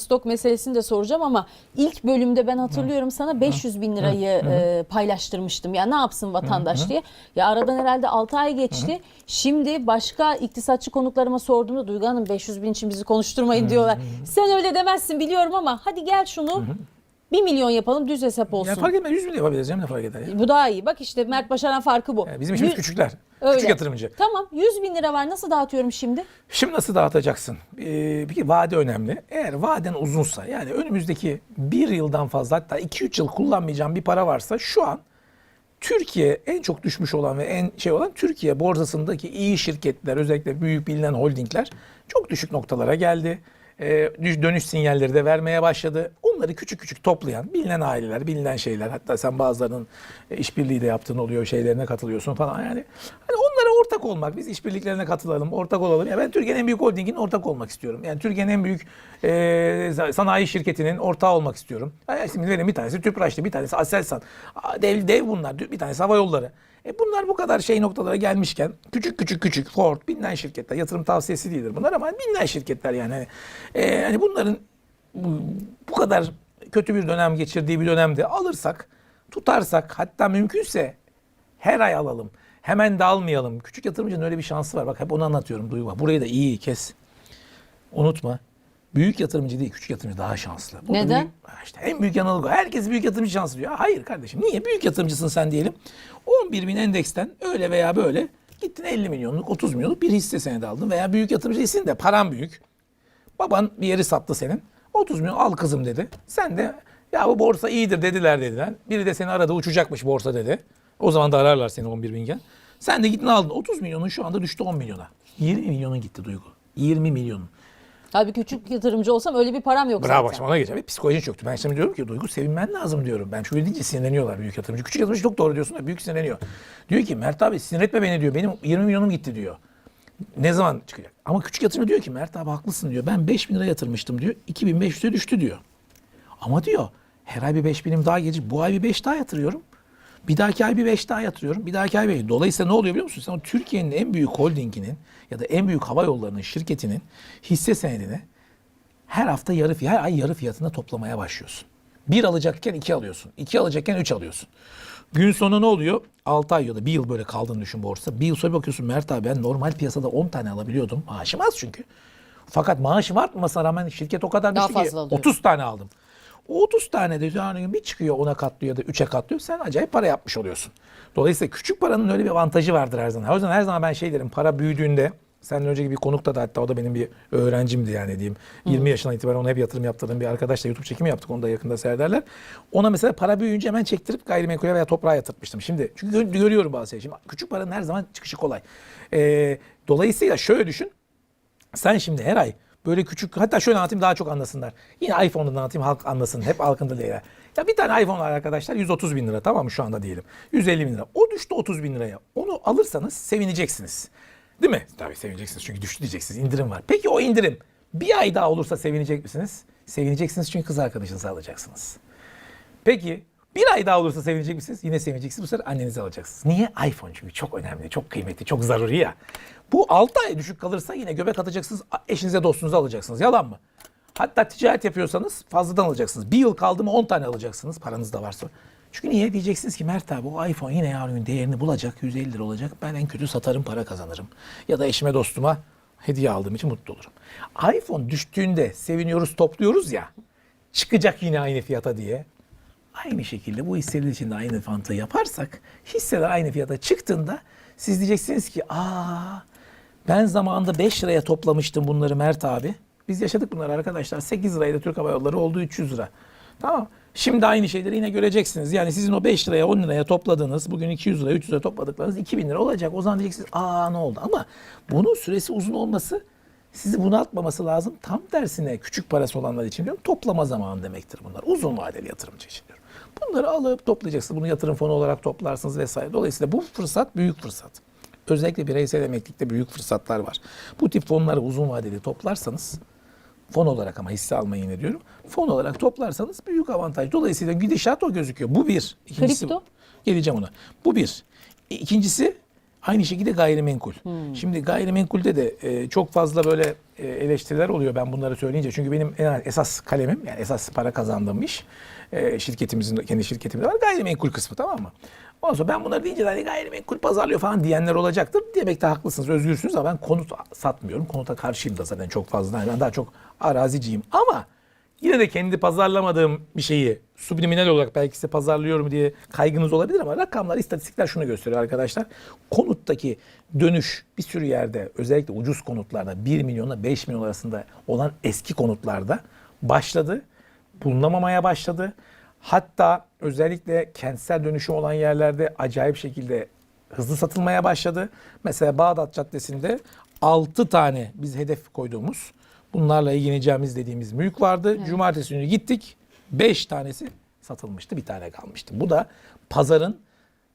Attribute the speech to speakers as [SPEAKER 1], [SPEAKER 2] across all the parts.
[SPEAKER 1] stok meselesini de soracağım ama ilk bölümde ben hatırlıyorum sana 500 bin lirayı e, paylaştırmıştım. Ya ne yapsın vatandaş diye. Ya aradan herhalde 6 ay geçti. Şimdi başka iktisatçı konuklarıma sorduğumda Duygu Hanım 500 bin için bizi konuşturmayın diyorlar. Sen öyle demezsin biliyorum ama hadi gel şunu 1 milyon yapalım düz hesap olsun.
[SPEAKER 2] Ya fark etmez 100 bin yapabiliriz canım ne fark eder ya.
[SPEAKER 1] Bu daha iyi. Bak işte Mert Başaran farkı bu.
[SPEAKER 2] Yani bizim işimiz
[SPEAKER 1] Yüz-
[SPEAKER 2] küçükler.
[SPEAKER 1] Öyle.
[SPEAKER 2] Küçük yatırımcı.
[SPEAKER 1] Tamam 100 bin lira var nasıl dağıtıyorum şimdi?
[SPEAKER 2] Şimdi nasıl dağıtacaksın? Ee, bir kere vade önemli. Eğer vaden uzunsa yani önümüzdeki bir yıldan fazla hatta 2-3 yıl kullanmayacağım bir para varsa şu an Türkiye en çok düşmüş olan ve en şey olan Türkiye borsasındaki iyi şirketler özellikle büyük bilinen holdingler çok düşük noktalara geldi. Düş- dönüş sinyalleri de vermeye başladı. Onları küçük küçük toplayan bilinen aileler, bilinen şeyler hatta sen bazılarının e, işbirliği de yaptığın oluyor, şeylerine katılıyorsun falan yani. Hani onlara ortak olmak, biz işbirliklerine katılalım, ortak olalım. Ya ben Türkiye'nin en büyük holdingin ortak olmak istiyorum. Yani Türkiye'nin en büyük e, sanayi şirketinin ortağı olmak istiyorum. Ya şimdi verin bir tanesi Tüpraş'tı, bir tanesi Aselsan. Dev, dev bunlar, bir tanesi hava yolları. E bunlar bu kadar şey noktalara gelmişken küçük küçük küçük Ford bilinen şirketler yatırım tavsiyesi değildir bunlar ama bilinen şirketler yani hani, e, hani bunların bu, kadar kötü bir dönem geçirdiği bir dönemde alırsak tutarsak hatta mümkünse her ay alalım. Hemen de. Küçük yatırımcının öyle bir şansı var. Bak hep onu anlatıyorum Duygu. Burayı da iyi kes. Unutma. Büyük yatırımcı değil, küçük yatırımcı daha şanslı. Burada
[SPEAKER 1] Neden?
[SPEAKER 2] büyük- işte en büyük yanılgı. Herkes büyük yatırımcı şanslı diyor. Hayır kardeşim. Niye? Büyük yatırımcısın sen diyelim. 11 bin endeksten öyle veya böyle gittin 50 milyonluk, 30 milyonluk bir hisse senedi aldın. Veya büyük yatırımcı değilsin de paran büyük. Baban bir yeri sattı senin. 30 milyon al kızım dedi. Sen de ya bu borsa iyidir dediler dediler. Biri de seni aradı uçacakmış borsa dedi. O zaman da ararlar seni 11 binken. Sen de gittin aldın. 30 milyonun şu anda düştü 10 milyona. 20 milyonun gitti Duygu. 20 milyonun.
[SPEAKER 1] Tabii küçük yatırımcı olsam öyle bir param yok
[SPEAKER 2] Bravo
[SPEAKER 1] zaten.
[SPEAKER 2] şimdi ona geçeceğim. Psikolojin çöktü. Ben şimdi diyorum ki Duygu sevinmen lazım diyorum. Ben şöyle deyince sinirleniyorlar büyük yatırımcı. Küçük yatırımcı çok doğru diyorsun da büyük sinirleniyor. Diyor ki Mert abi sinir etme beni diyor. Benim 20 milyonum gitti diyor. Ne zaman çıkacak? Ama küçük yatırımcı diyor ki Mert abi haklısın diyor. Ben 5 bin lira yatırmıştım diyor. 2500'e düştü diyor. Ama diyor her ay bir 5 binim daha gelecek. Bu ay bir 5 daha yatırıyorum. Bir dahaki ay bir 5 daha yatırıyorum. Bir dahaki ay bir. Dolayısıyla ne oluyor biliyor musun? Sen o Türkiye'nin en büyük holdinginin ya da en büyük hava yollarının şirketinin hisse senedini her hafta yarı fiyat, her ay yarı fiyatına toplamaya başlıyorsun. Bir alacakken iki alıyorsun. iki alacakken üç alıyorsun. Gün sonu ne oluyor? 6 ay ya da bir yıl böyle kaldığını düşün borsa. Bir yıl sonra bakıyorsun Mert abi ben normal piyasada 10 tane alabiliyordum. Maaşım az çünkü. Fakat maaşım artmasına rağmen şirket o kadar
[SPEAKER 1] Daha
[SPEAKER 2] düştü ki
[SPEAKER 1] fazla alıyor.
[SPEAKER 2] 30 tane aldım. O 30 tane de yani bir çıkıyor ona katlıyor ya da 3'e katlıyor. Sen acayip para yapmış oluyorsun. Dolayısıyla küçük paranın öyle bir avantajı vardır her zaman. O yüzden her zaman ben şey derim para büyüdüğünde Senden önceki bir konukta da hatta o da benim bir öğrencimdi yani diyeyim. 20 yaşından itibaren ona hep yatırım yaptırdığım bir arkadaşla YouTube çekimi yaptık. Onu da yakında seyrederler. Ona mesela para büyüyünce hemen çektirip gayrimenkule veya toprağa yatırtmıştım. Şimdi çünkü gö- görüyorum bazı şeyleri. Şimdi küçük paranın her zaman çıkışı kolay. Ee, dolayısıyla şöyle düşün. Sen şimdi her ay böyle küçük hatta şöyle anlatayım daha çok anlasınlar. Yine iPhone'dan anlatayım halk anlasın. Hep halkında değil. Ya bir tane iPhone var arkadaşlar 130 bin lira tamam mı şu anda diyelim. 150 bin lira. O düştü 30 bin liraya. Onu alırsanız sevineceksiniz. Değil mi? Tabii sevineceksiniz çünkü düştü diyeceksiniz. indirim var. Peki o indirim bir ay daha olursa sevinecek misiniz? Sevineceksiniz çünkü kız arkadaşınızı alacaksınız. Peki bir ay daha olursa sevinecek misiniz? Yine sevineceksiniz. Bu sefer annenizi alacaksınız. Niye? iPhone çünkü çok önemli, çok kıymetli, çok zaruri ya. Bu 6 ay düşük kalırsa yine göbek atacaksınız. Eşinize dostunuza alacaksınız. Yalan mı? Hatta ticaret yapıyorsanız fazladan alacaksınız. Bir yıl kaldı mı 10 tane alacaksınız paranız da varsa. Çünkü niye? Diyeceksiniz ki Mert abi o iPhone yine yarın gün değerini bulacak. 150 lira olacak. Ben en kötü satarım para kazanırım. Ya da eşime dostuma hediye aldığım için mutlu olurum. iPhone düştüğünde seviniyoruz topluyoruz ya. Çıkacak yine aynı fiyata diye. Aynı şekilde bu hisseler için de aynı fanta yaparsak hisseler aynı fiyata çıktığında siz diyeceksiniz ki aa ben zamanında 5 liraya toplamıştım bunları Mert abi. Biz yaşadık bunları arkadaşlar. 8 liraydı Türk Hava Yolları oldu 300 lira. Tamam. Şimdi aynı şeyleri yine göreceksiniz. Yani sizin o 5 liraya 10 liraya topladığınız bugün 200 lira 300 lira topladıklarınız 2000 lira olacak. O zaman diyeceksiniz aa ne oldu? Ama bunun süresi uzun olması sizi bunaltmaması lazım. Tam tersine küçük parası olanlar için diyorum toplama zamanı demektir bunlar. Uzun vadeli yatırımcı için diyorum. Bunları alıp toplayacaksınız. Bunu yatırım fonu olarak toplarsınız vesaire. Dolayısıyla bu fırsat büyük fırsat. Özellikle bireysel emeklilikte büyük fırsatlar var. Bu tip fonları uzun vadeli toplarsanız fon olarak ama hisse almayı yine diyorum. Fon olarak toplarsanız büyük avantaj. Dolayısıyla gidişat o gözüküyor. Bu bir. İkincisi,
[SPEAKER 1] Kripto?
[SPEAKER 2] Geleceğim ona. Bu bir. İkincisi Aynı şekilde gayrimenkul. Şimdi gayrimenkulde de e, çok fazla böyle e, eleştiriler oluyor ben bunları söyleyince. Çünkü benim en- esas kalemim yani esas para kazandığım iş e, şirketimizin kendi şirketimde var gayrimenkul kısmı tamam mı? Ondan sonra ben bunları deyince de hani gayrimenkul pazarlıyor falan diyenler olacaktır. Demek de haklısınız, özgürsünüz ama ben konut satmıyorum. Konuta karşıyım da zaten çok fazla. Yani ben daha çok araziciyim ama Yine de kendi pazarlamadığım bir şeyi subliminal olarak belki size pazarlıyorum diye kaygınız olabilir ama rakamlar, istatistikler şunu gösteriyor arkadaşlar. Konuttaki dönüş bir sürü yerde özellikle ucuz konutlarda 1 milyonla 5 milyon arasında olan eski konutlarda başladı. Bulunamamaya başladı. Hatta özellikle kentsel dönüşüm olan yerlerde acayip şekilde hızlı satılmaya başladı. Mesela Bağdat Caddesi'nde 6 tane biz hedef koyduğumuz bunlarla ilgileneceğimiz dediğimiz mülk vardı. Cumartesi günü gittik. 5 tanesi satılmıştı. Bir tane kalmıştı. Bu da pazarın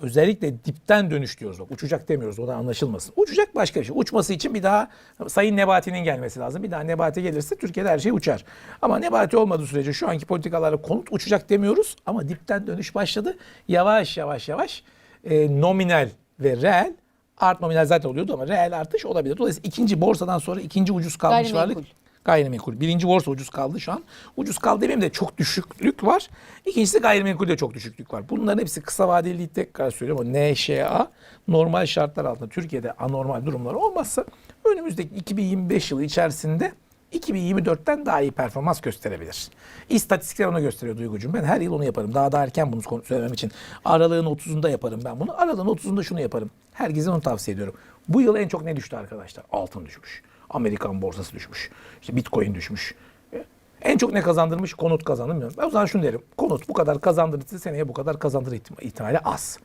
[SPEAKER 2] özellikle dipten dönüş diyoruz. Bak, uçacak demiyoruz. O da anlaşılmasın. Uçacak başka bir şey. Uçması için bir daha Sayın Nebati'nin gelmesi lazım. Bir daha Nebati gelirse Türkiye'de her şey uçar. Ama Nebati olmadığı sürece şu anki politikalarla konut uçacak demiyoruz. Ama dipten dönüş başladı. Yavaş yavaş yavaş e, nominal ve reel art nominal zaten oluyordu ama reel artış olabilir. Dolayısıyla ikinci borsadan sonra ikinci ucuz kalmış varlık gayrimenkul. Birinci borsa ucuz kaldı şu an. Ucuz kaldı demeyeyim de çok düşüklük var. İkincisi gayrimenkulde çok düşüklük var. Bunların hepsi kısa vadeli tekrar söylüyorum. O NŞA normal şartlar altında Türkiye'de anormal durumlar olmazsa önümüzdeki 2025 yılı içerisinde 2024'ten daha iyi performans gösterebilir. İstatistikler onu gösteriyor Duygucuğum. Ben her yıl onu yaparım. Daha da erken bunu söylemem için. Aralığın 30'unda yaparım ben bunu. Aralığın 30'unda şunu yaparım. Herkese onu tavsiye ediyorum. Bu yıl en çok ne düştü arkadaşlar? Altın düşmüş. Amerikan borsası düşmüş. İşte Bitcoin düşmüş. E, En çok ne kazandırmış? Konut kazandırmıyor. Ben o zaman şunu derim. Konut bu kadar kazandırırsa seneye bu kadar kazandırma ihtima- ihtimali az.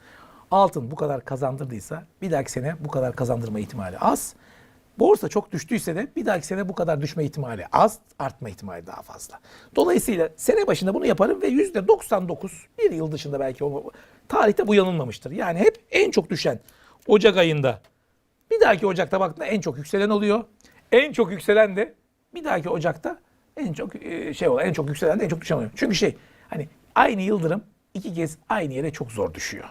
[SPEAKER 2] Altın bu kadar kazandırdıysa bir dahaki sene bu kadar kazandırma ihtimali az. Borsa çok düştüyse de bir dahaki sene bu kadar düşme ihtimali az, artma ihtimali daha fazla. Dolayısıyla sene başında bunu yaparım ve yüzde 99 bir yıl dışında belki o, tarihte bu yanılmamıştır. Yani hep en çok düşen Ocak ayında bir dahaki Ocak'ta baktığında en çok yükselen oluyor. En çok yükselen de bir dahaki Ocak'ta en çok e, şey oluyor. En çok yükselen de en çok düşen oluyor. Çünkü şey hani aynı yıldırım iki kez aynı yere çok zor düşüyor.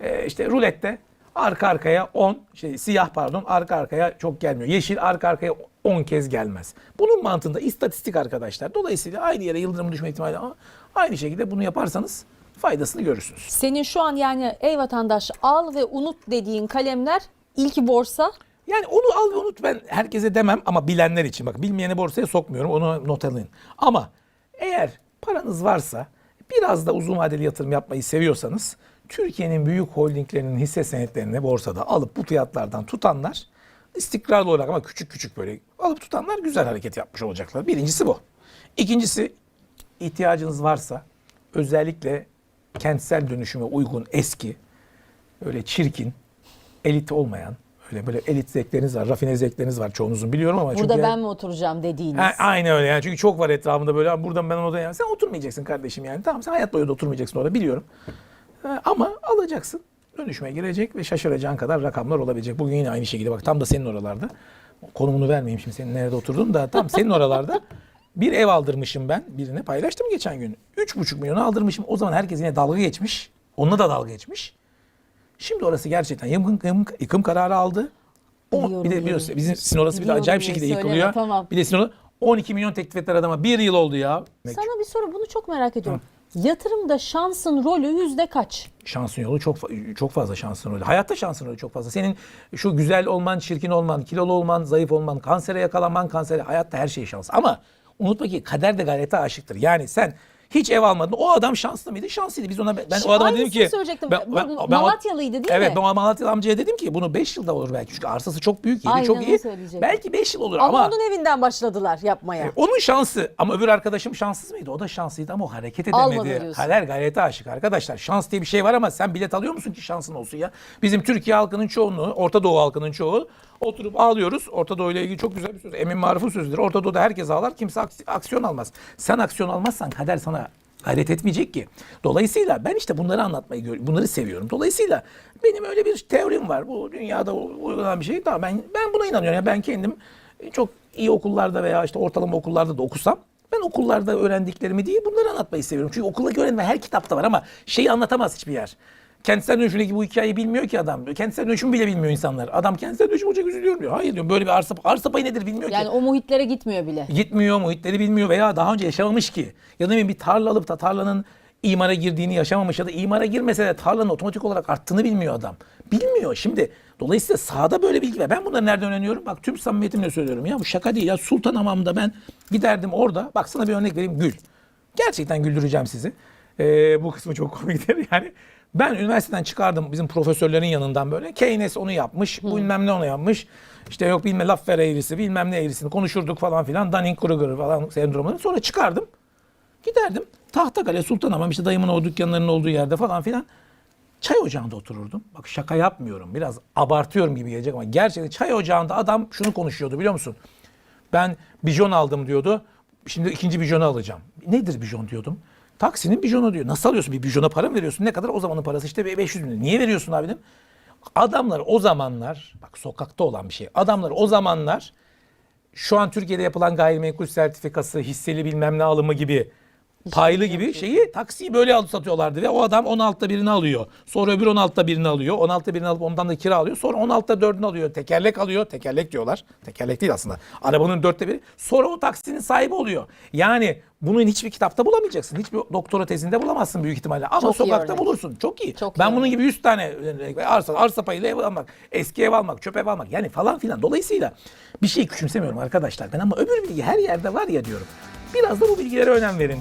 [SPEAKER 2] E, işte rulette arka arkaya 10 şey siyah pardon arka arkaya çok gelmiyor. Yeşil arka arkaya 10 kez gelmez. Bunun mantığında istatistik arkadaşlar. Dolayısıyla aynı yere yıldırım düşme ihtimali ama aynı şekilde bunu yaparsanız faydasını görürsünüz.
[SPEAKER 1] Senin şu an yani ey vatandaş al ve unut dediğin kalemler ilk borsa.
[SPEAKER 2] Yani onu al ve unut ben herkese demem ama bilenler için bak bilmeyeni borsaya sokmuyorum onu not alın. Ama eğer paranız varsa biraz da uzun vadeli yatırım yapmayı seviyorsanız Türkiye'nin büyük holdinglerinin hisse senetlerini borsada alıp bu fiyatlardan tutanlar istikrarlı olarak ama küçük küçük böyle alıp tutanlar güzel hareket yapmış olacaklar. Birincisi bu. İkincisi ihtiyacınız varsa özellikle kentsel dönüşüme uygun eski öyle çirkin, elit olmayan, öyle böyle elit zevkleriniz var, rafine zevkleriniz var çoğunuzun biliyorum ama
[SPEAKER 1] Burada
[SPEAKER 2] çünkü
[SPEAKER 1] ben mi oturacağım dediğiniz.
[SPEAKER 2] Ha, aynı öyle yani çünkü çok var etrafında böyle "Abi buradan ben orada yani sen oturmayacaksın kardeşim yani tamam sen hayat boyu da oturmayacaksın orada biliyorum. Ha, ama alacaksın dönüşüme girecek ve şaşıracağın kadar rakamlar olabilecek. Bugün yine aynı şekilde bak tam da senin oralarda konumunu vermeyeyim şimdi senin nerede oturdun da tam senin oralarda bir ev aldırmışım ben birine paylaştım geçen gün. 3,5 milyona aldırmışım o zaman herkes yine dalga geçmiş onunla da dalga geçmiş. Şimdi orası gerçekten yıkım, yıkım, yıkım kararı aldı. O,
[SPEAKER 1] Biliyorum,
[SPEAKER 2] bir de biliyorsun bizim sizin orası bir de
[SPEAKER 1] Biliyorum,
[SPEAKER 2] acayip
[SPEAKER 1] biliyorum.
[SPEAKER 2] şekilde
[SPEAKER 1] Söyleme,
[SPEAKER 2] yıkılıyor.
[SPEAKER 1] tamam.
[SPEAKER 2] Bir de sizin orası 12 milyon teklif ettiler adama. Bir yıl oldu ya.
[SPEAKER 1] Sana bir soru bunu çok merak ediyorum. Yatırımda şansın rolü yüzde kaç?
[SPEAKER 2] Şansın yolu çok fa- çok fazla şansın rolü. Hayatta şansın rolü çok fazla. Senin şu güzel olman, çirkin olman, kilolu olman, zayıf olman, kansere yakalanman, kansere hayatta her şey şans. Ama unutma ki kader de gayrete aşıktır. Yani sen hiç ev almadın. O adam şanslı mıydı? Şanslıydı. Biz ona ben
[SPEAKER 1] Şu-
[SPEAKER 2] o adama dedim ki
[SPEAKER 1] söyleyecektim. Bu Malatyalıydı değil
[SPEAKER 2] evet,
[SPEAKER 1] mi?
[SPEAKER 2] ben o Malatyalı amcaya dedim ki bunu 5 yılda olur belki. Çünkü arsası çok büyük, yeri
[SPEAKER 1] Aynen
[SPEAKER 2] çok iyi. Belki 5 yıl olur
[SPEAKER 1] Ama,
[SPEAKER 2] ama
[SPEAKER 1] onun evinden başladılar yapmaya.
[SPEAKER 2] E, Onun şansı ama öbür arkadaşım şanssız mıydı? O da şanslıydı ama o hareket edemedi. Kader gayrete aşık arkadaşlar. Şans diye bir şey var ama sen bilet alıyor musun ki şansın olsun ya? Bizim Türkiye halkının çoğunluğu, Orta Doğu halkının çoğu oturup ağlıyoruz. Orta Doğu ile ilgili çok güzel bir söz. Emin Maruf'un sözüdür. Orta Doğu'da herkes ağlar, kimse aks- aksiyon almaz. Sen aksiyon almazsan kader sana gayret etmeyecek ki. Dolayısıyla ben işte bunları anlatmayı, bunları seviyorum. Dolayısıyla benim öyle bir teorim var. Bu dünyada uygulanan bir şey. Tamam ben ben buna inanıyorum. Yani ben kendim çok iyi okullarda veya işte ortalama okullarda da okusam ben okullarda öğrendiklerimi değil bunları anlatmayı seviyorum. Çünkü okuldaki öğrenme her kitapta var ama şeyi anlatamaz hiçbir yer. Kentsel dönüşümdeki bu hikayeyi bilmiyor ki adam. Kentsel dönüşüm bile bilmiyor insanlar. Adam kentsel dönüşüm olacak üzülüyorum diyor. Hayır diyorum böyle bir arsa, arsa payı nedir bilmiyor
[SPEAKER 1] Yani
[SPEAKER 2] ki.
[SPEAKER 1] o muhitlere gitmiyor bile.
[SPEAKER 2] Gitmiyor, muhitleri bilmiyor veya daha önce yaşamamış ki. Ya da bir tarla alıp da tarlanın imara girdiğini yaşamamış ya da imara girmese de tarlanın otomatik olarak arttığını bilmiyor adam. Bilmiyor. Şimdi dolayısıyla sahada böyle bilgi var. Ben bunları nereden öğreniyorum? Bak tüm samimiyetimle söylüyorum ya bu şaka değil ya. Sultanhamam'da ben giderdim orada. Bak sana bir örnek vereyim. Gül. Gerçekten güldüreceğim sizi. Ee, bu kısmı çok komiktir. Yani ben üniversiteden çıkardım bizim profesörlerin yanından böyle. Keynes onu yapmış, bu bilmem ne onu yapmış. İşte yok bilmem Laffer eğrisi, bilmem ne eğrisini konuşurduk falan filan. Dunning-Kruger falan sendromunu. Sonra çıkardım. Giderdim. Tahtakale, Sultanhamam işte dayımın o dükkanlarının olduğu yerde falan filan. Çay ocağında otururdum. Bak şaka yapmıyorum. Biraz abartıyorum gibi gelecek ama gerçekten çay ocağında adam şunu konuşuyordu biliyor musun? Ben bijon aldım diyordu. Şimdi ikinci bijonu alacağım. Nedir bijon diyordum. Taksinin bijonu diyor. Nasıl alıyorsun? Bir bijona para mı veriyorsun? Ne kadar? O zamanın parası işte 500 bin. Niye veriyorsun abi. Adamlar o zamanlar, bak sokakta olan bir şey. Adamlar o zamanlar şu an Türkiye'de yapılan gayrimenkul sertifikası, hisseli bilmem ne alımı gibi paylı gibi şeyi taksiyi böyle alıp satıyorlardı ve o adam 16'da birini alıyor. Sonra öbür 16'da birini alıyor. 16'da birini alıp ondan da kira alıyor. Sonra 16'da dördünü alıyor. Tekerlek alıyor. Tekerlek diyorlar. Tekerlek değil aslında. Arabanın dörtte biri. Sonra o taksinin sahibi oluyor. Yani bunun hiçbir kitapta bulamayacaksın. Hiçbir doktora tezinde bulamazsın büyük ihtimalle. Ama
[SPEAKER 1] Çok iyi
[SPEAKER 2] sokakta
[SPEAKER 1] örnek.
[SPEAKER 2] bulursun. Çok iyi.
[SPEAKER 1] Çok
[SPEAKER 2] ben
[SPEAKER 1] iyi
[SPEAKER 2] bunun gibi 100 tane e, arsa, arsa payıyla ev almak, eski ev almak, çöp ev almak yani falan filan. Dolayısıyla bir şey küçümsemiyorum arkadaşlar. Ben ama öbür bilgi her yerde var ya diyorum. Biraz da bu bilgilere önem verin.